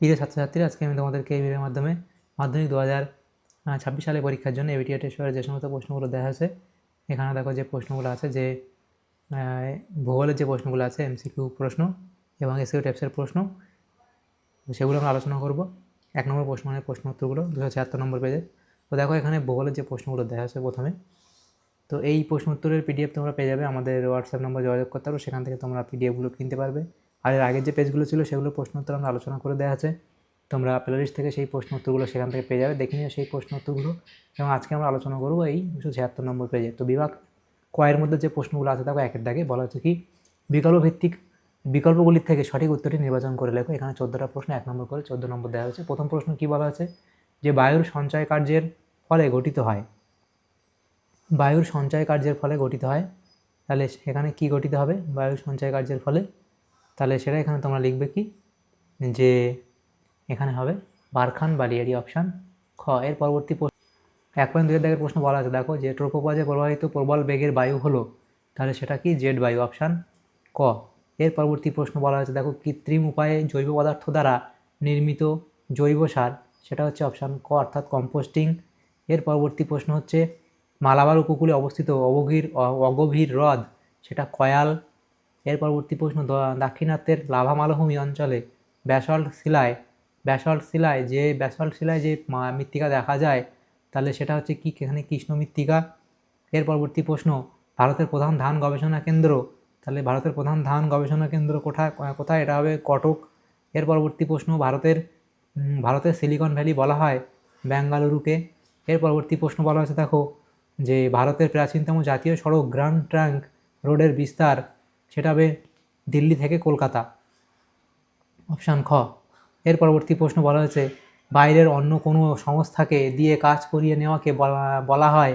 প্রিয় ছাত্রছাত্রীরা, আজকে আমি তোমাদেরকে এই ভিডিওর মাধ্যমে মাধ্যমিক দু হাজার ছাব্বিশ সালে পরীক্ষার জন্য এবিটিআর টেস্টের যে সমস্ত প্রশ্নগুলো দেওয়া আছে এখানে দেখো যে প্রশ্নগুলো আছে যে ভূগোলের যে প্রশ্নগুলো আছে এমসিকিউ প্রশ্ন এবং এসিও টেপসের প্রশ্ন, সেগুলো আমরা আলোচনা করব। এক নম্বর প্রশ্ন মানে প্রশ্ন উত্তরগুলো, দুশো ছিয়াত্তর নম্বর পেজে তো দেখো এখানে ভূগোলের যে প্রশ্নগুলো দেওয়া আছে প্রথমে, তো এই প্রশ্ন উত্তরের পিডিএফ তোমরা পেয়ে যাবে আমাদের হোয়াটসঅ্যাপ নম্বর যোগাযোগ করতে পারো, সেখান থেকে তোমরা পিডিএফগুলো কিনতে পারবে। আর এর আগের যে পেজগুলো ছিল সেগুলো প্রশ্ন উত্তর আমরা আলোচনা করে দেওয়া আছে। তোমরা প্লেলিস্ট থেকে সেই প্রশ্ন উত্তরগুলো সেখান থেকে পেয়ে যাবে। দেখে নিও সেই প্রশ্ন উত্তরগুলো এবং আজকে আমরা আলোচনা করব এই দুশো ছিয়াত্তর নম্বর পেজে তো বিভাগ কয়ের মধ্যে যে প্রশ্নগুলো আছে দেখো একের দাগে বলা হচ্ছে কি বিকল্প ভিত্তিক বিকল্পগুলির থেকে সঠিক উত্তরটি নির্বাচন করে লেখো। এখানে চোদ্দোটা প্রশ্ন এক নম্বর করে চোদ্দ নম্বর দেওয়া হয়েছে। প্রথম প্রশ্ন কী বলা আছে যে বায়ুর সঞ্চয় কার্যের ফলে গঠিত হয়। বায়ুর সঞ্চয় কার্যের ফলে গঠিত হয়। তাহলে এখানে কি গঠিত হবে? বায়ুর সঞ্চয় কার্যের ফলে তাহলে সেটা এখানে তোমরা লিখবে কি? যে এখানে হবে বারখান বালিয়ারি অপশান খ। এর পরবর্তী প্রশ্ন এক পয়েন্ট দুই দাগের প্রশ্ন বলা আছে। দেখো যে ট্রোপোপাজে প্রবাহিত প্রবল বেগের বায়ু হলো, তাহলে সেটা কি? জেড বায়ু অপশান ক। এর পরবর্তী প্রশ্ন বলা হয়েছে দেখো কৃত্রিম উপায়ে জৈব পদার্থ দ্বারা নির্মিত জৈব সার, সেটা হচ্ছে অপশান ক, অর্থাৎ কম্পোস্টিং। এর পরবর্তী প্রশ্ন হচ্ছে, মালাবার উপকূলে অবস্থিত অবগীর অগভীর হ্রদ, সেটা কয়াল এর পরবর্তী প্রশ্ন দাক্ষিণাত্যের লাভা মালভূমি অঞ্চলে ব্যাসল্ট শিলায় ব্যাসল্ট শিলায় যে, ব্যাসল্ট শিলায় যে মৃত্তিকা দেখা যায়, তাহলে সেটা হচ্ছে কি, এখানে কৃষ্ণ মৃত্তিকা। এর পরবর্তী প্রশ্ন, ভারতের প্রধান ধান গবেষণা কেন্দ্র, তাহলে ভারতের প্রধান ধান গবেষণা কেন্দ্র কোথায় কোথায়? এটা হবে কটক। এর পরবর্তী প্রশ্ন, ভারতের ভারতের সিলিকন ভ্যালি বলা হয় বেঙ্গালুরুকে এর পরবর্তী প্রশ্ন বলা হয়েছে, দেখো, যে ভারতের প্রাচীনতম জাতীয় সড়ক গ্র্যান্ড ট্রাঙ্ক রোডের বিস্তার সেটা হবে দিল্লি থেকে কলকাতা। অপশান খ। এর পরবর্তী প্রশ্ন বলা হয়েছে, বাইরের অন্য কোনো সংস্থাকে দিয়ে কাজ করিয়ে নেওয়াকে বলা হয়?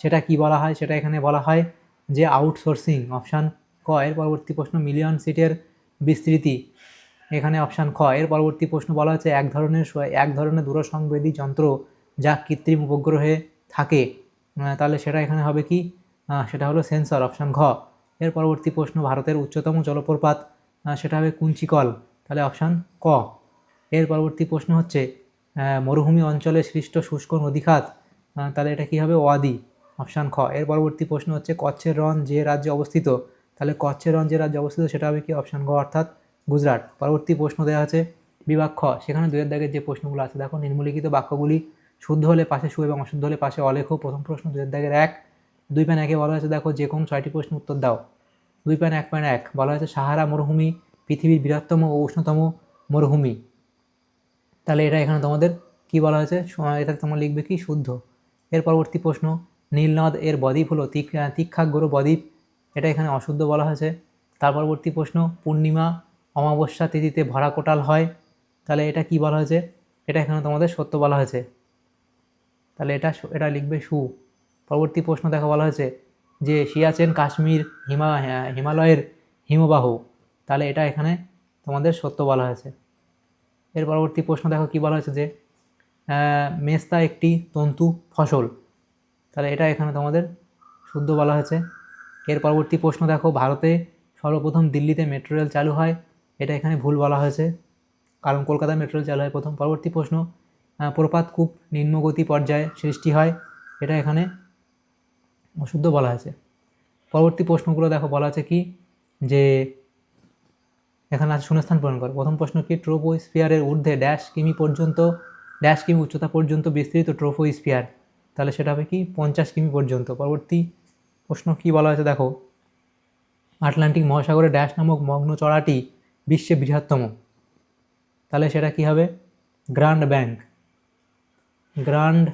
সেটা কি বলা হয়? সেটা এখানে বলা হয় যে আউটসোর্সিং অপশান ক। এর পরবর্তী প্রশ্ন মিলিয়ন সিটের বিস্তৃতি। এখানে অপশান খ। এর পরবর্তী প্রশ্ন বলা হচ্ছে এক ধরনের এক ধরনের দূরসংবেদী যন্ত্র যা কৃত্রিম উপগ্রহে থাকে। তাহলে সেটা এখানে হবে কি? সেটা হলো সেন্সর অপশান ঘ। এর পরবর্তী প্রশ্ন, ভারতের উচ্চতম জলপ্রপাত সেটা হবে কুঞ্চিকল। তাহলে অপশান ক। এর পরবর্তী প্রশ্ন হচ্ছে মরুভূমি অঞ্চলে সৃষ্ট শুষ্ক নদীখাত তাহলে এটা কী হবে? ওয়াদি। অপশান খ। এর পরবর্তী প্রশ্ন হচ্ছে, কচ্ছের রন যে রাজ্যে অবস্থিত, তাহলে কচ্ছের রন যে রাজ্যে অবস্থিত, সেটা হবে কি? অপশান গ, অর্থাৎ গুজরাট। পরবর্তী প্রশ্ন দেওয়া আছে, বিভাগ খ। সেখানে দুয়ের দাগের যে প্রশ্নগুলো আছে, দেখো নিম্নলিখিত বাক্যগুলি শুদ্ধ হলে পাশে সু এবং অশুদ্ধ হলে পাশে অলেখ। প্রথম প্রশ্ন দুয়ের দাগের এক। দুই প্যান একে বলা হয়েছে, দেখো যে কোন ছয়টি প্রশ্ন উত্তর দাও। দুই প্যান এক প্যান এক, বলা হয়েছে সাহারা মরুভূমি, পৃথিবীর বৃহত্তম ও উষ্ণতম মরুভূমি। তাহলে এটা এখানে তোমাদের কি বলা হয়েছে? এটা তোমরা লিখবে কি? শুদ্ধ। এর পরবর্তী প্রশ্ন, নীলনদ এর বদ্বীপ হলো তিক তিক্ষাগ্র বদ্বীপ। এটা এখানে অশুদ্ধ বলা হয়েছে। তার পরবর্তী প্রশ্ন, পূর্ণিমা অমাবস্যা তিথিতে ভরা কোটাল হয়। তাহলে এটা কি বলা হয়েছে? এটা এখানে তোমাদের সত্য বলা হয়েছে। তাহলে এটা এটা লিখবে সু। পরবর্তী প্রশ্ন দেখো বলা হয়েছে যে সিয়াচেন কাশ্মীর হিমা হিমালয়ের হিমবাহ। তাহলে এটা এখানে তোমাদের সত্য বলা হয়েছে। এর পরবর্তী প্রশ্ন দেখো কি বলা হয়েছে যে মেস্তা একটি তন্তু ফসল। তাহলে এটা এখানে তোমাদের শুদ্ধ বলা হয়েছে। এর পরবর্তী প্রশ্ন দেখো, ভারতে সর্বপ্রথম দিল্লিতে মেট্রো রেল চালু হয়। এটা এখানে ভুল বলা হয়েছে, কারণ কলকাতায় মেট্রো রেল চালু হয় প্রথম। পরবর্তী প্রশ্ন প্রপাতকূপ নিম্নগতি পর্যায়ে সৃষ্টি হয়। এটা এখানে অশুদ্ধ বলা আছে। পরবর্তী প্রশ্নগুলো দেখো, বলা আছে কি? যে এখানে আছে শূন্যস্থান পূরণ করো। প্রথম প্রশ্ন কি? ট্রোপো স্পিয়ারের ঊর্ধ্বে ড্যাশ কিমি পর্যন্ত ড্যাশ কিমি উচ্চতা পর্যন্ত বিস্তৃত ট্রোপো স্পিয়ার তাহলে সেটা হবে কি? পঞ্চাশ কিমি পর্যন্ত। পরবর্তী প্রশ্ন কি বলা হয়েছে দেখো? আটলান্টিক মহাসাগরে ড্যাশ নামক মগ্ন চড়াটি বিশ্বে বৃহত্তম। তাহলে সেটা কি হবে? Grand bank. Grand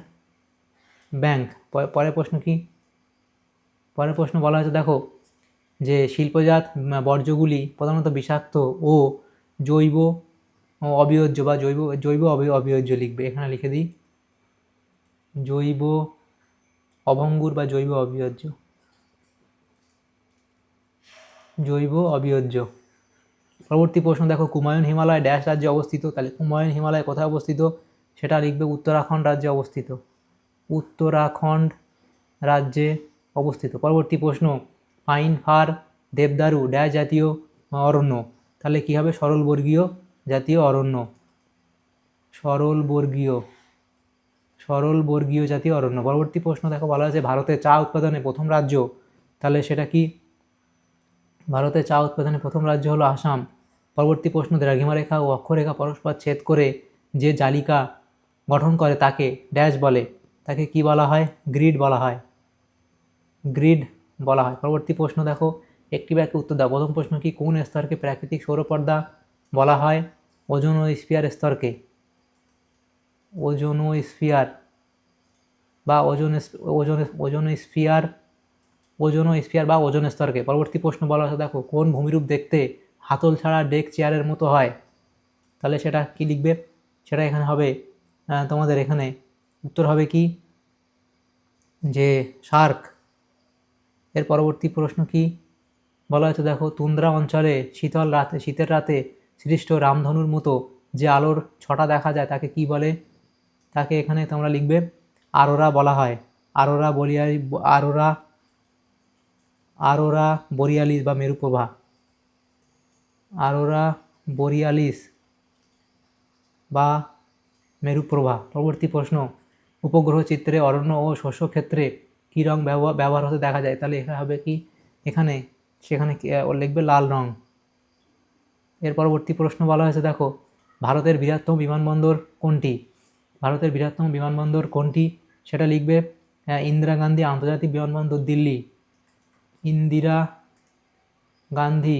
bank. পরের প্রশ্ন কি? পরের প্রশ্ন বলা হয়েছে, দেখো, যে শিল্পজাত বর্জ্যগুলি প্রধানত বিষাক্ত ও জৈব অবিয়োজ্য বা জৈব জৈব অবি- অবিয়োজ্য লিখবে। এখানে লিখে দিই। জৈব অভঙ্গুর বা জৈব অবিয়োজ্য। জৈব অবিয়োজ্য। পরবর্তী প্রশ্ন, দেখো, কুমায়ুন হিমালয় ড্যাশ রাজ্যে অবস্থিত। তাহলে কুমায়ুন হিমালয় কোথায় অবস্থিত? সেটা লিখবে উত্তরাখণ্ড রাজ্যে অবস্থিত। উত্তরাখণ্ড রাজ্যে অবস্থিত। পরবর্তী প্রশ্ন, পাইন, ফার, দেবদারু ড্যাশ জাতীয় অরণ্য? তাহলে কী হবে? সরলবর্গীয় জাতীয় অরণ্য। সরল বর্গীয় সরল বর্গীয় জাতীয় অরণ্য। পরবর্তী প্রশ্ন, দেখো বলা হয়েছে ভারতে চা উৎপাদনে প্রথম রাজ্য। তাহলে সেটা কি? ভারতে চা উৎপাদনে প্রথম রাজ্য হলো আসাম। পরবর্তী প্রশ্ন দ্রাঘিমা রেখা ও অক্ষরেখা পরস্পর ছেদ করে যে জালিকা গঠন করে তাকে ড্যাশ বলে, তাকে কি বলা হয়? গ্রিড বলা হয়। গ্রিড বলা হয়। পরবর্তী প্রশ্ন দেখো, একটি ব্যাকে উত্তর দাও। প্রথম প্রশ্ন কি, কোন স্তরকে প্রাকৃতিক সৌরপর্দা বলা হয়? ওজন ও স্পিয়ার স্তরকে। ওজন ও স্পিয়ার বা ওজন ওজন ওজন স্পিয়ার ওজন ও স্পিয়ার বা ওজন স্তরকে। পরবর্তী প্রশ্ন বলা হচ্ছে দেখো, কোন ভূমিরূপ দেখতে হাতল ছাড়া ডেক চেয়ারের মতো হয়? তাহলে সেটা কি লিখবে? সেটা এখানে হবে তোমাদের এখানে উত্তর হবে কি? যে শার্ক। এর পরবর্তী প্রশ্ন কি? বলা হয়েছে দেখো, তুন্দ্রা অঞ্চলে শীতল রাতে, শীতের রাতে সৃষ্ট রামধনুর মতো যে আলোর ছটা দেখা যায়, তাকে কি বলে? তাকে এখানে তোমরা লিখবে, আরোরা বলা হয়। Aurora borealis aurora aurora borealis বা মেরুপ্রভা। আরোরা বরিয়ালিস বা মেরুপ্রভা। পরবর্তী প্রশ্ন, উপগ্রহ চিত্রে অরণ্য ও শস্য ক্ষেত্রে কী রং ব্যবহার ব্যবহার হতে দেখা যায়। তাহলে এখানে হবে কি? এখানে, সেখানে ও লিখবে লাল রং। এর পরবর্তী প্রশ্ন বলা হয়েছে, দেখো। ভারতের বৃহত্তম বিমানবন্দর কোনটি? ভারতের বৃহত্তম বিমানবন্দর কোনটি? সেটা লিখবে ইন্দিরা গান্ধী আন্তর্জাতিক বিমানবন্দর দিল্লি। ইন্দিরা গান্ধী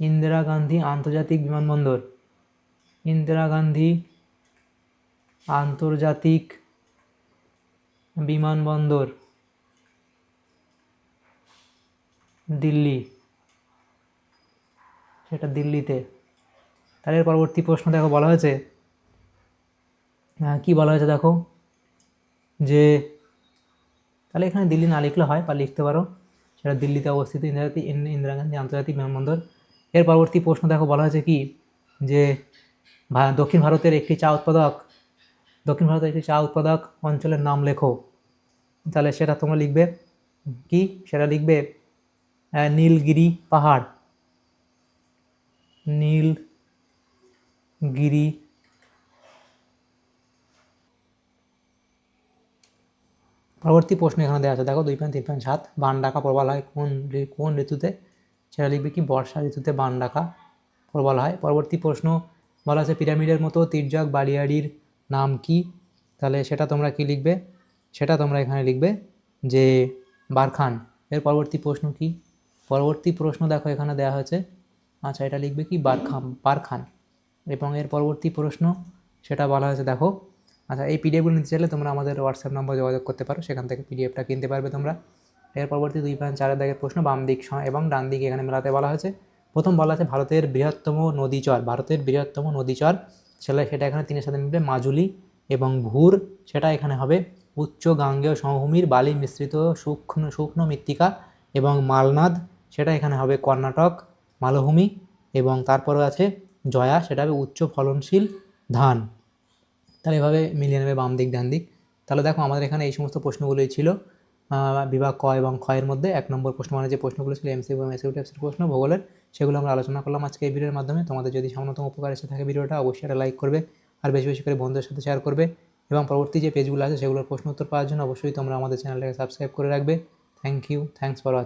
ইন্দিরা গান্ধী আন্তর্জাতিক বিমানবন্দর। ইন্দিরা গান্ধী আন্তর্জাতিক বিমানবন্দর, দিল্লি। সেটা দিল্লিতে। তাহলে পরবর্তী প্রশ্ন দেখো, বলা হয়েছে কি বলা হয়েছে দেখো? যে, তাহলে এখানে দিল্লি না লিখলে হয়, বা লিখতে পারো। সেটা দিল্লিতে অবস্থিত ইন্দিরা ইন্দিরা গান্ধী আন্তর্জাতিক বিমানবন্দর। এর পরবর্তী প্রশ্ন দেখো, বলা হয়েছে কি? যে দক্ষিণ ভারতের একটি চা উৎপাদক দক্ষিণ ভারতের একটি চা উৎপাদক অঞ্চলের নাম লেখো। তাহলে সেটা তোমরা লিখবে। কি? সেটা লিখবে নীলগিরি পাহাড়। নীলগিরি পরবর্তী প্রশ্ন এখানে দেওয়া আছে। দেখো, দুই পয়েন্ট, তিন পয়েন্ট, সাত। বান ডাকা প্রবাল হয় কোন কোন ঋতুতে? সেটা লিখবে কি? বর্ষা ঋতুতে বান ডাকা প্রবাল হয়। পরবর্তী প্রশ্ন, বলা আছে পিরামিডের মতো তির্যক বালিয়াড়ির নাম কি? তাহলে সেটা তোমরা কি লিখবে? সেটা তোমরা এখানে লিখবে যে বারখান। এর পরবর্তী প্রশ্ন কি? পরবর্তী প্রশ্ন দেখো এখানে দেওয়া হয়েছে। আচ্ছা এটা লিখবে কি? বারখাম, বারখান। এবং এর পরবর্তী প্রশ্ন, সেটা বলা হয়েছে, দেখো। আচ্ছা এই পিডিএফগুলো নিতে চাইলে তোমরা আমাদের হোয়াটসঅ্যাপ নম্বর যোগাযোগ করতে পারো। সেখান থেকে পিডিএফটা কিনতে পারবে তোমরা। এর পরবর্তী দুই পয়েন্ট চারের দাগের প্রশ্ন, বাম দিক এবং ডান দিক এখানে মেলাতে বলা হয়েছে। প্রথম বলা আছে, ভারতের বৃহত্তম নদীচর। ভারতের বৃহত্তম নদীচর সেটা সেটা এখানে তিনের সাথে মিলবে মাজুলি এবং ভুর। সেটা এখানে হবে উচ্চ গাঙ্গেয় সমভূমির বালি মিশ্রিত সূক্ষ্ম শুকনো মৃত্তিকা এবং মালনাদ। সেটা এখানে হবে কর্ণাটক, মালভূমি এবং তারপরে আছে জয়া। সেটা হবে উচ্চ ফলনশীল ধান। তাহলে এভাবে মিলিয়ে নেবে বাম দিক ডান দিক তাহলে দেখো আমাদের এখানে এই সমস্ত প্রশ্নগুলোই ছিল। বিভাগ ক এবং ক্ষয়ের মধ্যে এক নম্বর প্রশ্ন মানে যে প্রশ্নগুলো ছিল এমসি এবং এসিউ টাইপসের প্রশ্ন, ভূগোলের, সেগুলো আমরা আলোচনা করলাম আজকে এই ভিডিওর মাধ্যমে। তোমাদের যদি সামান্যতম উপকার এসে থাকে ভিডিওটা, অবশ্যই একটা লাইক করবে আর বেশি বেশি করে বন্ধুদের সাথে শেয়ার করবে। এবং পরবর্তী যে পেজগুলো আছে, সেগুলোর প্রশ্ন উত্তর পাওয়ার জন্য অবশ্যই তোমরা আমাদের চ্যানেলটাকে সাবস্ক্রাইব করে রাখবে। Thank you thanks for watching